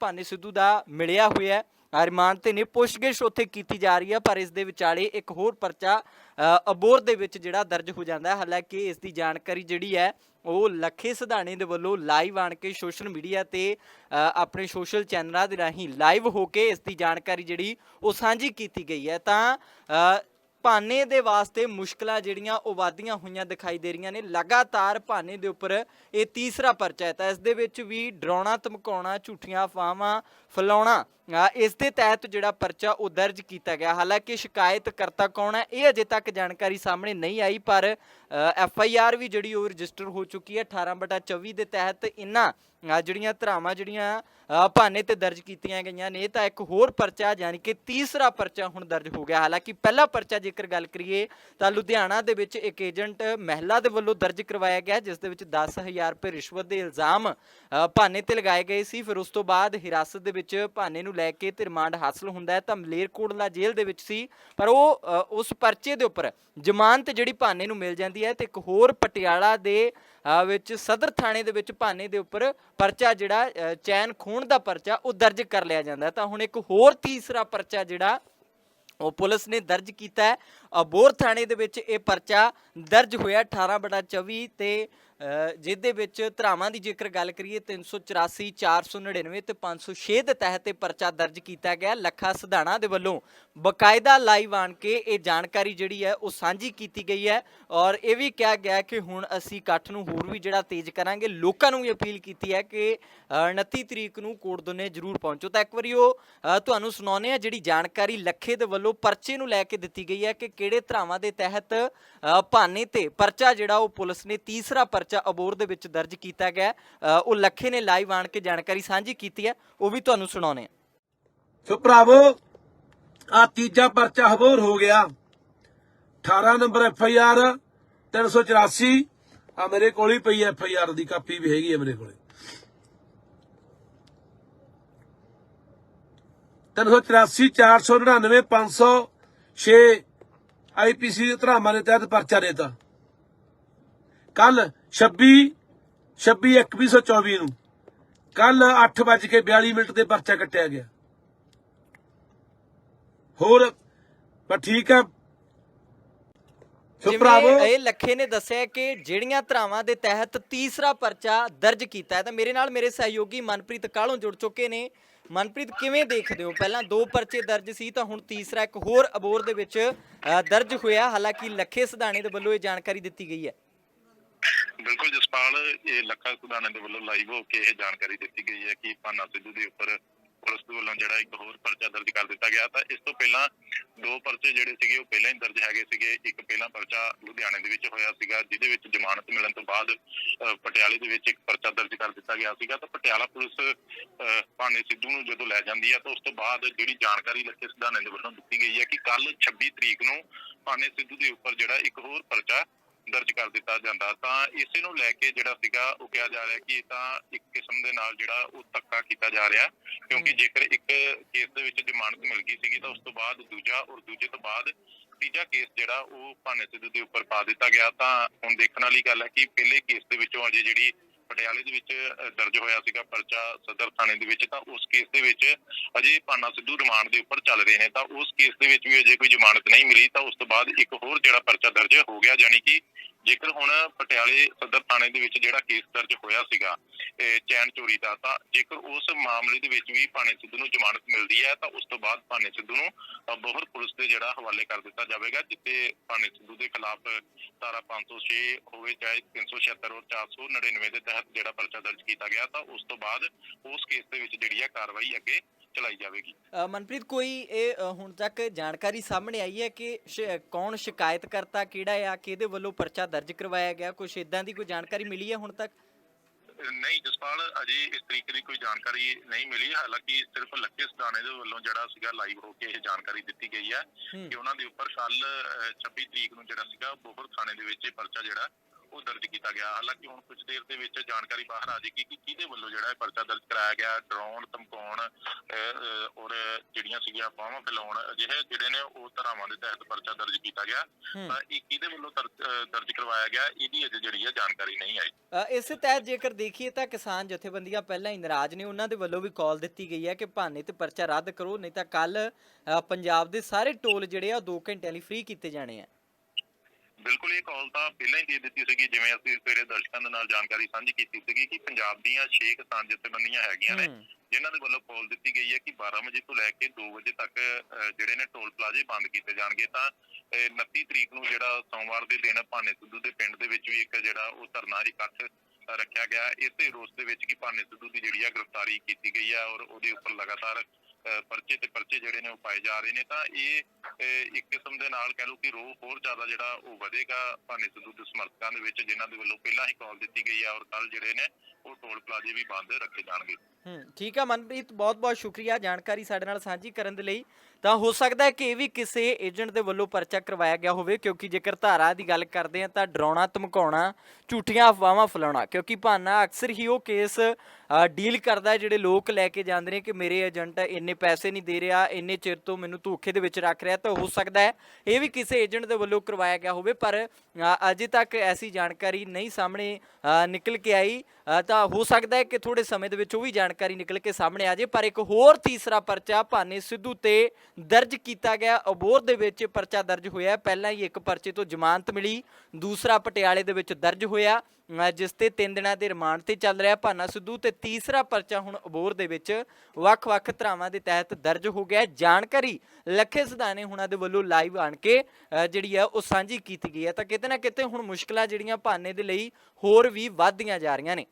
ਭਾਨੇ ਸਿੱਧੂ ਦਾ ਮਿਲਿਆ ਹੋਇਆ ਰਿਮਾਂਡ ਤੇ ਨੇ ਪੁੱਛਗਿੱਛ ਉੱਥੇ ਕੀਤੀ ਜਾ ਰਹੀ ਹੈ, ਪਰ ਇਸ ਦੇ ਵਿਚਾਲੇ ਇੱਕ ਹੋਰ ਪਰਚਾ ਅਬੋਰ ਦੇ ਵਿੱਚ ਜਿਹੜਾ ਦਰਜ ਹੋ ਜਾਂਦਾ ਹੈ। ਹਾਲਾਂਕਿ ਇਸ ਦੀ ਜਾਣਕਾਰੀ ਜਿਹੜੀ ਹੈ, ਉਹ ਲੱਖੇ ਸਿਧਾਣੇ ਦੇ ਵੱਲੋਂ ਲਾਈਵ ਆਣ ਕੇ ਸੋਸ਼ਲ ਮੀਡੀਆ ਤੇ ਆਪਣੇ ਸੋਸ਼ਲ ਚੈਨਲਾਂ ਦੇ ਰਾਹੀਂ ਲਾਈਵ ਹੋ ਕੇ ਇਸ ਦੀ ਜਾਣਕਾਰੀ ਜਿਹੜੀ, ਉਹ ਸਾਂਝੀ ਕੀਤੀ ਗਈ ਹੈ। ਤਾਂ ਭਾਨੇ ਦੇ ਵਾਸਤੇ ਮੁਸ਼ਕਲਾਂ ਜਿਹੜੀਆਂ ਉਹ ਵਾਧੀਆਂ ਹੋਈਆਂ ਦਿਖਾਈ ਦੇ ਰਹੀਆਂ ਨੇ। ਲਗਾਤਾਰ ਭਾਨੇ ਦੇ ਉੱਪਰ ਇਹ ਤੀਸਰਾ ਪਰਚਾ ਹੈ ਤਾਂ ਇਸ ਦੇ ਵਿੱਚ ਵੀ ਡਰਾਉਣਾ, ਧਮਕਾਉਣਾ, ਝੂਠੀਆਂ ਅਫਵਾਹਾਂ ਫੈਲਾਉਣਾ ਇਸ ਦੇ ਤਹਿਤ ਜਿਹੜਾ ਪਰਚਾ ਉਹ ਦਰਜ ਕੀਤਾ ਗਿਆ। ਹਾਲਾਂਕਿ ਸ਼ਿਕਾਇਤ ਕਰਤਾ ਕੌਣ ਹੈ, ਇਹ ਅਜੇ ਤੱਕ ਜਾਣਕਾਰੀ ਸਾਹਮਣੇ ਨਹੀਂ ਆਈ, ਪਰ ਐਫ ਆਈ ਆਰ ਵੀ ਜਿਹੜੀ ਉਹ ਰਜਿਸਟਰ ਹੋ ਚੁੱਕੀ ਹੈ 18 ਬਟਾ 24 ਦੇ ਤਹਿਤ ਇਨ੍ਹਾਂ ਅ, ਜਿਹੜੀਆਂ ਧਰਾਵਾਂ ਜਿਹੜੀਆਂ ਅ, ਭਾਨੇ ਤੇ ਦਰਜ ਕੀਤੀਆਂ ਗਈਆਂ ਨੇ ਤਾਂ ਇੱਕ ਹੋਰ ਪਰਚਾ ਯਾਨੀ ਕਿ ਤੀਸਰਾ ਪਰਚਾ ਹੁਣ ਦਰਜ ਹੋ ਗਿਆ। ਹਾਲਾਂਕਿ ਪਹਿਲਾ ਪਰਚਾ ਜੇਕਰ ਗੱਲ ਕਰੀਏ ਤਾਂ ਲੁਧਿਆਣਾ ਦੇ ਵਿੱਚ ਇੱਕ ਏਜੰਟ ਮਹਿਲਾ ਦੇ ਵੱਲੋਂ ਦਰਜ ਕਰਵਾਇਆ ਗਿਆ ਜਿਸ ਦੇ ਵਿੱਚ 10000 ਰੁਪਏ ਰਿਸ਼ਵਤ ਦੇ ਇਲਜ਼ਾਮ ਅ, ਭਾਨੇ ਤੇ ਲਗਾਏ ਗਏ ਸੀ। ਫਿਰ ਉਸ ਤੋਂ ਬਾਅਦ ਹਿਰਾਸਤ ਦੇ ਵਿੱਚ ਭਾਨੇ ਨੂੰ ਲੈ ਕੇ ਤੇ ਰਿਮਾਂਡ ਹਾਸਲ ਹੁੰਦਾ ਹੈ। ਤਾਂ ਮਲੇਰਕੋਟਲਾ ਜੇਲ੍ਹ ਦੇ ਵਿੱਚ ਸੀ। ਪਰ ਉਹ ਅ, ਉਸ ਪਰਚੇ ਦੇ ਉੱਪਰ ਜ਼ਮਾਨਤ ਜਿਹੜੀ ਭਾਨੇ ਨੂੰ ਮਿਲ ਜਾਂਦੀ ਹੈ ਤੇ ਇੱਕ ਹੋਰ ਪਟਿਆਲਾ ਦੇ ਅ, ਵਿੱਚ ਸਦਰ ਥਾਣੇ ਦੇ ਵਿੱਚ ਭਾਨੇ ਦੇ ਉੱਪਰ ਪਰਚਾ ਜਿਹੜਾ ਅ, ਚੈਨ ਖੂਨ ਦਾ ਪਰਚਾ ਉਹ ਦਰਜ ਕਰ ਲਿਆ ਜਾਂਦਾ ਤਾਂ ਹੁਣ ਇੱਕ ਹੋਰ ਤੀਸਰਾ ਪਰਚਾ ਜਿਹੜਾ ਉਹ ਪੁਲਿਸ ਨੇ ਦਰਜ ਕੀਤਾ ਹੈ। ਅਬੋਰ ਥਾਣੇ ਦੇ ਵਿੱਚ ਇਹ ਪਰਚਾ ਦਰਜ ਹੋਇਆ 18 ਬਟਾ 24 ਤੇ ਜਿਹਦੇ ਵਿੱਚ ਧਰਾਵਾਂ ਦੀ ਜੇਕਰ ਗੱਲ ਕਰੀਏ 384 499 ਤੇ 506 ਦੇ ਤਹਿਤ ਇਹ ਪਰਚਾ ਦਰਜ ਕੀਤਾ ਗਿਆ। ਲੱਖਾ ਸਿਧਾਣਾ ਦੇ ਵੱਲੋਂ ਬਕਾਇਦਾ ਲਾਈਵ ਆਣ ਕੇ ਇਹ ਜਾਣਕਾਰੀ ਜਿਹੜੀ ਹੈ ਉਹ ਸਾਂਝੀ ਕੀਤੀ ਗਈ ਹੈ। ਔਰ ਇਹ ਵੀ ਕਿਹਾ ਗਿਆ ਕਿ ਹੁਣ ਅਸੀਂ ਇਕੱਠ ਨੂੰ ਹੋਰ ਵੀ ਜਿਹੜਾ ਤੇਜ਼ ਕਰਾਂਗੇ। ਲੋਕਾਂ ਨੂੰ ਵੀ ਅਪੀਲ ਕੀਤੀ ਹੈ ਕਿ ਅ, 29 ਤਰੀਕ ਨੂੰ ਕੋਟਦੋਨੇ ਜ਼ਰੂਰ ਪਹੁੰਚੋ। ਤਾਂ ਇੱਕ ਵਾਰੀ ਉਹ ਤੁਹਾਨੂੰ ਸੁਣਾਉਂਦੇ ਆ ਜਿਹੜੀ ਜਾਣਕਾਰੀ ਲੱਖੇ ਦੇ ਵੱਲੋਂ ਪਰਚੇ ਨੂੰ ਲੈ ਕੇ ਦਿੱਤੀ ਗਈ ਹੈ ਕਿ ਕਿਹੜੇ ਧਰਾਵਾਂ ਦੇ ਤਹਿਤ ਭਾਨੇ ਤੇ ਪਰਚਾ ਜਿਹੜਾ ਉਹ ਪੁਲਿਸ ਨੇ ਤੀਸਰਾ ਪਰਚਾ ਅਬੋਰ ਦੇ ਵਿੱਚ ਦਰਜ ਕੀਤਾ ਗਿਆ ਹੈ। ਉਹ ਲੱਖੇ ਨੇ ਲਾਈਵ ਆਣ ਕੇ ਜਾਣਕਾਰੀ ਸਾਂਝੀ ਕੀਤੀ ਹੈ। ਉਹ ਵੀ ਤੁਹਾਨੂੰ ਸੁਣਾਉਂਦੇ ਆ ਸੋ ਭਰਾਵੋ ਆ ਤੀਜਾ ਪਰਚਾ ਹਬੋਰ ਹੋ ਗਿਆ। 18 ਨੰਬਰ ਐਫ ਆਈ ਆਰ 384 ਆ ਮੇਰੇ ਕੋਲ ਹੀ ਪਈ ਐਫ ਆਈ ਆਰ ਦੀ ਕਾਪੀ ਵੀ ਹੈਗੀ ਹੈ ਮੇਰੇ ਕੋਲੇ। 384 499 506 ਆਈਪੀਸੀ ਦੇ ਧਰਾਵਾਂ ਦੇ ਤਹਿਤ ਪਰਚਾ ਦੇਤਾ। ਕੱਲ 26 26 2124 ਨੂੰ। ਕੱਲ 8:42 ਮਿੰਟ ਤੇ ਪਰਚਾ ਕੱਟਿਆ ਗਿਆ। ਹੋਰ ਪਰ ਠੀਕ ਆ। ਜਿਵੇਂ ਇਹ ਲੱਖੇ ਨੇ ਦੱਸਿਆ ਕਿ ਜਿਹੜੀਆਂ ਧਰਾਵਾਂ ਦੇ ਤਹਿਤ ਤੀਸਰਾ ਪਰਚਾ ਦਰਜ ਕੀਤਾ ਹੈ ਤਾਂ ਮੇਰੇ ਨਾਲ ਮੇਰੇ ਸਹਿਯੋਗੀ ਮਨਪ੍ਰੀਤ ਕਾਲੋਂ ਜੁੜ ਚੁੱਕੇ ਨੇ। ਮਨਪ੍ਰੀਤ ਕਿਵੇਂ ਦੇਖਦੇ ਹੋ? ਪਹਿਲਾਂ ਦੋ ਪਰਚੇ ਦਰਜ ਸੀ ਤਾਂ ਹੁਣ ਤੀਸਰਾ ਇੱਕ ਹੋਰ ਅਬੋਰ ਦੇ ਵਿੱਚ ਦਰਜ ਹੋਇਆ। ਹਾਲਾਂਕਿ ਲੱਖੇ ਸਿਧਾਣੇ ਦੇ ਵੱਲੋਂ ਇਹ ਜਾਣਕਾਰੀ ਦਿੱਤੀ ਗਈ ਹੈ। ਬਿਲਕੁਲ ਜਸਪਾਲ ਇਹ ਲੱਖਾ ਸੁਦਾਨੇ ਦੇ ਵੱਲੋਂ ਲਾਈਵ ਹੋ ਕੇ ਇਹ ਜਾਣਕਾਰੀ ਦਿੱਤੀ ਗਈ ਹੈ ਕਿ ਭਾਨਾ ਸਿੱਧੂ ਦੇ ਉੱਪਰ ਪੁਲਿਸ ਦੇ ਵੱਲੋਂ ਜਿਹੜਾ ਇੱਕ ਹੋਰ ਪਰਚਾ ਦਰਜ ਕਰ ਦਿੱਤਾ ਗਿਆ। ਤਾਂ ਇਸ ਤੋਂ ਪਹਿਲਾਂ ਦੋ ਪਰਚੇ ਜਿਹੜੇ ਸੀਗੇ ਉਹ ਪਹਿਲਾਂ ਹੀ ਦਰਜ ਹੈਗੇ ਸੀਗੇ। ਇੱਕ ਪਹਿਲਾਂ ਪਰਚਾ ਲੁਧਿਆਣੇ ਦੇ ਵਿੱਚ ਹੋਇਆ ਸੀਗਾ ਜਿਹਦੇ ਵਿੱਚ ਜ਼ਮਾਨਤ ਮਿਲਣ ਤੋਂ ਬਾਅਦ ਪਟਿਆਲੇ ਦੇ ਵਿੱਚ ਇੱਕ ਪਰਚਾ ਦਰਜ ਕਰ ਦਿੱਤਾ ਗਿਆ ਸੀਗਾ। ਤਾਂ ਪਟਿਆਲਾ ਪੁਲਿਸ ਅਹ, ਭਾਨੇ ਸਿੱਧੂ ਨੂੰ ਜਦੋਂ ਲੈ ਜਾਂਦੀ ਹੈ ਤਾਂ ਉਸ ਤੋਂ ਬਾਅਦ ਜਿਹੜੀ ਜਾਣਕਾਰੀ ਲੱਖੇ ਸਿਧਾਨੇ ਦੇ ਵੱਲੋਂ ਦਿੱਤੀ ਗਈ ਹੈ ਕਿ ਕੱਲ 26 ਤਰੀਕ ਨੂੰ ਭਾਨੇ ਸਿੱਧੂ ਦੇ ਉੱਪਰ ਜਿਹੜਾ ਇੱਕ ਹੋਰ ਪਰਚਾ ਦਰਜ ਕਰ ਦਿੱਤਾ ਜਾਂਦਾ। ਤਾਂ ਇਸੇ ਨੂੰ ਲੈ ਕੇ ਜਿਹੜਾ ਸੀਗਾ ਉਹ ਕਿਹਾ ਜਾ ਰਿਹਾ ਕਿ ਇਹ ਤਾਂ ਇੱਕ ਕਿਸਮ ਦੇ ਨਾਲ ਜਿਹੜਾ ਉਹ ਧੱਕਾ ਕੀਤਾ ਜਾ ਰਿਹਾ। ਕਿਉਂਕਿ ਜੇਕਰ ਇੱਕ ਕੇਸ ਦੇ ਵਿੱਚ ਜ਼ਮਾਨਤ ਮਿਲ ਗਈ ਸੀਗੀ ਤਾਂ ਉਸ ਤੋਂ ਬਾਅਦ ਦੂਜਾ ਔਰ ਦੂਜੇ ਤੋਂ ਬਾਅਦ ਤੀਜਾ ਕੇਸ ਜਿਹੜਾ ਉਹ ਭਾਨੇ ਸਿੱਧੂ ਦੇ ਉੱਪਰ ਪਾ ਦਿੱਤਾ ਗਿਆ। ਤਾਂ ਹੁਣ ਦੇਖਣ ਵਾਲੀ ਗੱਲ ਹੈ ਕਿ ਪਹਿਲੇ ਕੇਸ ਦੇ ਵਿੱਚੋਂ ਅਜੇ ਜਿਹੜੀ ਪਟਿਆਲੇ ਦੇ ਵਿੱਚ ਦਰਜ ਹੋਇਆ ਸੀਗਾ ਪਰਚਾ ਸਦਰ ਥਾਣੇ ਦੇ ਵਿੱਚ, ਤਾਂ ਉਸ ਕੇਸ ਦੇ ਵਿੱਚ ਅਜੇ ਭਾਨਾ ਸਿੱਧੂ ਰਿਮਾਂਡ ਦੇ ਉੱਪਰ ਚੱਲ ਰਹੇ ਨੇ। ਤਾਂ ਉਸ ਕੇਸ ਦੇ ਵਿੱਚ ਵੀ ਅਜੇ ਕੋਈ ਜ਼ਮਾਨਤ ਨਹੀਂ ਮਿਲੀ, ਤਾਂ ਉਸ ਤੋਂ ਬਾਅਦ ਇੱਕ ਹੋਰ ਜਿਹੜਾ ਪਰਚਾ ਦਰਜ ਹੋ ਗਿਆ ਯਾਨੀ ਕਿ ਜੇਕਰ ਹੁਣ ਪਟਿਆਲੇ ਸਦਰ ਥਾਣੇ ਦੇ ਵਿੱਚ ਜਿਹੜਾ ਕੇਸ ਦਰਜ ਹੋਇਆ ਸੀਗਾ ਚੈਨ ਚੋਰੀ ਦਾ, ਤਾਂ ਜੇਕਰ ਉਸ ਮਾਮਲੇ ਦੇ ਵਿੱਚ ਵੀ ਭਾਨੇ ਸਿੱਧੂ ਨੂੰ ਜ਼ਮਾਨਤ ਮਿਲਦੀ ਹੈ, ਤਾਂ ਉਸ ਤੋਂ ਬਾਅਦ ਭਾਨੇ ਸਿੱਧੂ ਨੂੰ ਬੋਹਰ ਪੁਲਿਸ ਦੇ ਜਿਹੜਾ ਹਵਾਲੇ ਕਰ ਦਿੱਤਾ ਜਾਵੇਗਾ ਜਿੱਤੇ ਭਾਣੇ ਸਿੱਧੂ ਦੇ ਖਿਲਾਫ ਧਾਰਾ 506 ਹੋਵੇ ਚਾਹੇ 376 ਔਰ 499 ਦੇ ਤਹਿਤ ਜਿਹੜਾ ਪਰਚਾ ਦਰਜ ਕੀਤਾ ਗਿਆ, ਤਾਂ ਉਸ ਤੋਂ ਬਾਅਦ ਉਸ ਕੇਸ ਦੇ ਵਿੱਚ ਜਿਹੜੀ ਹੈ ਕਾਰਵਾਈ ਅੱਗੇ ਚਲਾਈ ਜਾਵੇਗੀ। ਅ, ਮਨਪ੍ਰੀਤ ਕੋਈ ਇਹ ਅ, ਹੁਣ ਤੱਕ ਜਾਣਕਾਰੀ ਸਾਹਮਣੇ ਆਈ ਹੈ ਕਿ ਸ਼- ਕੌਣ ਸ਼ਿਕਾਇਤਕਰਤਾ ਕਿਹੜਾ ਆ ਕਿਹਦੇ ਵੱਲੋਂ ਪਰਚਾ ਦਰਜ ਕਰਵਾਇਆ ਗਿਆ? ਕੁਝ ਇਦਾਂ ਦੀ ਕੋਈ ਜਾਣਕਾਰੀ ਮਿਲੀ ਹੈ ਹੁਣ ਤੱਕ? ਨਹੀਂ ਜਸਪਾਲ ਅਜੇ ਇਸ ਤਰੀਕੇ ਦੀ ਕੋਈ ਜਾਣਕਾਰੀ ਨਹੀਂ ਮਿਲੀ। ਹਾਲਾਂਕਿ ਸਿਰਫ ਲੱਕੇ ਸਦਾਨੇ ਦੇ ਵੱਲੋਂ ਜਿਹੜਾ ਸੀਗਾ ਲਾਈਵ ਹੋ ਕੇ ਇਹ ਜਾਣਕਾਰੀ ਦਿੱਤੀ ਗਈ ਹੈ ਹੂੰ। ਕਿ ਉਹਨਾਂ ਦੇ ਉੱਪਰ ਕੱਲ 26 ਤਰੀਕ ਨੂੰ ਜਿਹੜਾ ਸੀਗਾ ਬੋਹਰ ਥਾਣੇ ਦੇ ਵਿੱਚ ਇਹ ਪਰਚਾ ਜਿਹੜਾ ਉਹ ਦਰਜ ਕੀਤਾ ਗਿਆ। ਹਾਲਾਂਕਿ ਹੁਣ ਕੁਝ ਦੇਰ ਦੇ ਵਿੱਚ ਜਾਣਕਾਰੀ ਬਾਹਰ ਆ ਜਾਏਗੀ ਕਿ ਕਿਹਦੇ ਵੱਲੋਂ ਜਿਹੜਾ ਇਹ ਪਰਚਾ ਦਰਜ ਕਰਾਇਆ ਗਿਆ। ਡਰਾਉਣ ਧਮਕਾਉਣ ਔਰ ਜਿਹੜੀਆਂ ਸੀਗੀਆਂ ਅਫਵਾਹਾਂ ਫੈਲਾਉਣ ਅਜਿਹੇ ਜਿਹੜੇ ਨੇ ਉਹ ਧਾਰਾਵਾਂ ਦੇ ਤਹਿਤ ਪਰਚਾ ਦਰਜ ਕੀਤਾ ਗਿਆ। ਤਾਂ ਇਹ ਕਿਹਦੇ ਵੱਲੋਂ ਦਰਜ ਕਰਵਾਇਆ ਗਿਆ ਇਹਦੀ ਅਜੇ ਜਿਹੜੀ ਹੈ ਜਾਣਕਾਰੀ ਨਹੀਂ ਆਈ। ਇਸ ਤਹਿਤ ਜੇਕਰ ਦੇਖੀਏ ਤਾਂ ਕਿਸਾਨ ਜਥੇਬੰਦੀਆਂ ਪਹਿਲਾਂ ਹੀ ਨਾਰਾਜ਼ ਨੇ। ਉਹਨਾਂ ਦੇ ਵੱਲੋਂ ਵੀ ਕਾਲ ਦਿੱਤੀ ਗਈ ਹੈ ਕਿ ਭਾਨੇ ਤੇ ਪਰਚਾ ਰੱਦ ਕਰੋ ਨਹੀਂ ਤਾਂ ਕੱਲ ਪੰਜਾਬ ਦੇ ਸਾਰੇ ਟੋਲ ਜਿਹੜੇ ਆ 2 ਘੰਟਿਆਂ ਲਈ ਫ੍ਰੀ ਕੀਤੇ ਜਾਣੇ ਆ। ਬਿਲਕੁਲ ਇਹ ਕਾਲ ਤਾਂ ਪਹਿਲਾਂ ਹੀ ਦੇ ਦਿੱਤੀ ਸੀਗੀ ਜਿਵੇਂ ਅਸੀਂ ਸਵੇਰੇ ਦਰਸ਼ਕਾਂ ਦੇ ਨਾਲ ਜਾਣਕਾਰੀ ਸਾਂਝੀ ਕੀਤੀ ਸੀਗੀ ਕਿ ਪੰਜਾਬ ਦੀਆਂ 6 ਕਿਸਾਨ ਜਥੇਬੰਦੀਆਂ ਹੈਗੀਆਂ ਨੇ। ਜਿਨ੍ਹਾਂ ਦੇ ਵੱਲੋਂ ਕਾਲ ਦਿੱਤੀ ਗਈ ਹੈ ਕਿ 12 ਵਜੇ ਤੋਂ ਲੈ ਕੇ 2 ਵਜੇ ਤੱਕ ਜਿਹੜੇ ਨੇ ਟੋਲ ਪਲਾਜ਼ੇ ਬੰਦ ਕੀਤੇ ਜਾਣਗੇ ਤਾਂ ਅਹ, 29 ਤਰੀਕ ਨੂੰ ਜਿਹੜਾ ਸੋਮਵਾਰ ਦੇ ਦਿਨ ਭਾਨੇ ਸਿੱਧੂ ਦੇ ਪਿੰਡ ਦੇ ਵਿੱਚ ਵੀ ਇੱਕ ਜਿਹੜਾ ਉਹ ਧਰਨਾ ਇਕੱਠ ਰੱਖਿਆ ਗਿਆ ਇਸੇ ਰੋਸ ਦੇ ਵਿੱਚ ਕਿ ਭਾਨੇ ਸਿੱਧੂ ਦੀ ਜਿਹੜੀ ਆ ਗ੍ਰਿਫਤਾਰੀ ਕੀਤੀ ਗਈ ਹੈ ਔਰ ਉਹਦੇ ਉੱਪਰ ਲਗਾਤਾਰ ਪਰਚੇ ਤੇ ਪਰਚੇ ਜਿਹੜੇ ਨੇ ਉਹ ਪਾਏ ਜਾ ਰਹੇ ਨੇ, ਤਾਂ ਇਹ ਇੱਕ ਕਿਸਮ ਦੇ ਨਾਲ ਕਹਿ ਲਓ ਕਿ ਰੋਹ ਹੋਰ ਜ਼ਿਆਦਾ ਜਿਹੜਾ ਉਹ ਵਧੇਗਾ ਭਾਨੇ ਸਿੱਧੂ ਦੇ ਸਮਰਥਕਾਂ ਦੇ ਵਿੱਚ, ਜਿਨ੍ਹਾਂ ਦੇ ਵੱਲੋਂ ਪਹਿਲਾਂ ਹੀ ਕਾਲ ਦਿੱਤੀ ਗਈ ਹੈ ਔਰ ਕੱਲ ਜਿਹੜੇ ਨੇ ਉਹ ਟੋਲ ਪਲਾਜ਼ੇ ਵੀ ਬੰਦ ਰੱਖੇ ਜਾਣਗੇ। ਹੂੰ, ਠੀਕ ਆ ਮਨਪ੍ਰੀਤ, ਬਹੁਤ ਬਹੁਤ ਸ਼ੁਕਰੀਆ ਜਾਣਕਾਰੀ ਸਾਡੇ ਨਾਲ ਸਾਂਝੀ ਕਰਨ ਦੇ ਲਈ। ਤਾਂ ਹੋ ਸਕਦਾ ਹੈ ਕਿ ਇਹ ਵੀ ਕਿਸੇ ਏਜੰਟ ਦੇ ਵੱਲੋਂ ਪਰਚਾ ਕਰਵਾਇਆ ਗਿਆ ਹੋਵੇ, ਕਿਉਂਕਿ ਜੇਕਰ ਧਾਰਾ ਦੀ ਗੱਲ ਕਰਦੇ ਆ ਤਾਂ ਡਰਾਉਣਾ, ਧਮਕਾਉਣਾ, ਝੂਠੀਆਂ ਅਫਵਾਹਾਂ ਫੈਲਾਉਣਾ, ਕਿਉਂਕਿ ਭਾਨਾ ਅਕਸਰ ਹੀ ਉਹ ਕੇਸ ਡੀਲ ਕਰਦਾ ਜਿਹੜੇ ਲੋਕ ਲੈ ਕੇ ਜਾਂਦੇ ਨੇ ਕਿ ਮੇਰੇ ਏਜੰਟ ਇੰਨੇ ਪੈਸੇ ਨਹੀਂ ਦੇ ਰਿਹਾ, ਇੰਨੇ ਚਿਰ ਤੋਂ ਮੈਨੂੰ ਧੋਖੇ ਦੇ ਵਿੱਚ ਰੱਖ ਰਿਹਾ ਤਾਂ ਹੋ ਸਕਦਾ ਹੈ ਇਹ ਵੀ ਕਿਸੇ ਏਜੰਟ ਦੇ ਵੱਲੋਂ ਕਰਵਾਇਆ ਗਿਆ ਹੋਵੇ, ਪਰ ਅਜੇ ਤੱਕ ਐਸੀ ਜਾਣਕਾਰੀ ਨਹੀਂ ਸਾਹਮਣੇ ਨਿਕਲ ਕੇ ਆਈ। ਤਾਂ ਹੋ ਸਕਦਾ ਹੈ ਕਿ ਥੋੜੇ ਸਮੇਂ ਦੇ ਵਿੱਚ ਉਹ ਵੀ ਜਾਣਕਾਰੀ ਨਿਕਲ ਕੇ ਸਾਹਮਣੇ ਆ ਜਾਏ, ਪਰ ਇੱਕ ਹੋਰ ਤੀਸਰਾ ਪਰਚਾ ਭਾਨੇ ਸਿੱਧੂ ਤੇ ਦਰਜ ਕੀਤਾ ਗਿਆ। ਅਬੋਰ ਦੇ ਵਿੱਚ ਪਰਚਾ ਦਰਜ ਹੋਇਆ। ਪਹਿਲਾਂ ਹੀ ਇੱਕ ਪਰਚੇ ਤੋਂ ਜ਼ਮਾਨਤ ਮਿਲੀ। ਦੂਸਰਾ ਪਟਿਆਲੇ ਦੇ ਵਿੱਚ ਦਰਜ ਹੋਇਆ। ਜਿਸ ਤੇ 3 ਦਿਨਾਂ ਦੇ ਰਿਮਾਂਡ ਤੇ ਚੱਲ ਰਿਹਾ ਭਾਨਾ ਸਿੱਧੂ ਤੇ ਤੀਸਰਾ ਪਰਚਾ ਹੁਣ ਅਬੋਰ ਦੇ ਵਿੱਚ ਵੱਖ-ਵੱਖ ਧਰਾਵਾਂ ਦੇ ਤਹਿਤ ਦਰਜ ਹੋ ਗਿਆ ਜਾਣਕਾਰੀ ਲੱਖੇ ਸਦਾਨੇ ਹੁਣਾਂ ਦੇ ਵੱਲੋਂ ਲਾਈਵ ਆਣ ਕੇ ਜਿਹੜੀ ਹੈ ਉਹ ਸਾਂਝੀ ਕੀਤੀ ਗਈ ਹੈ। ਤਾਂ ਕਿਤੇ ਨਾ ਕਿਤੇ ਹੁਣ ਮੁਸ਼ਕਲਾਂ ਜਿਹੜੀਆਂ ਭਾਨੇ ਦੇ ਲਈ ਹੋਰ ਵੀ ਵੱਧਦੀਆਂ ਜਾ ਰਹੀਆਂ ਨੇ।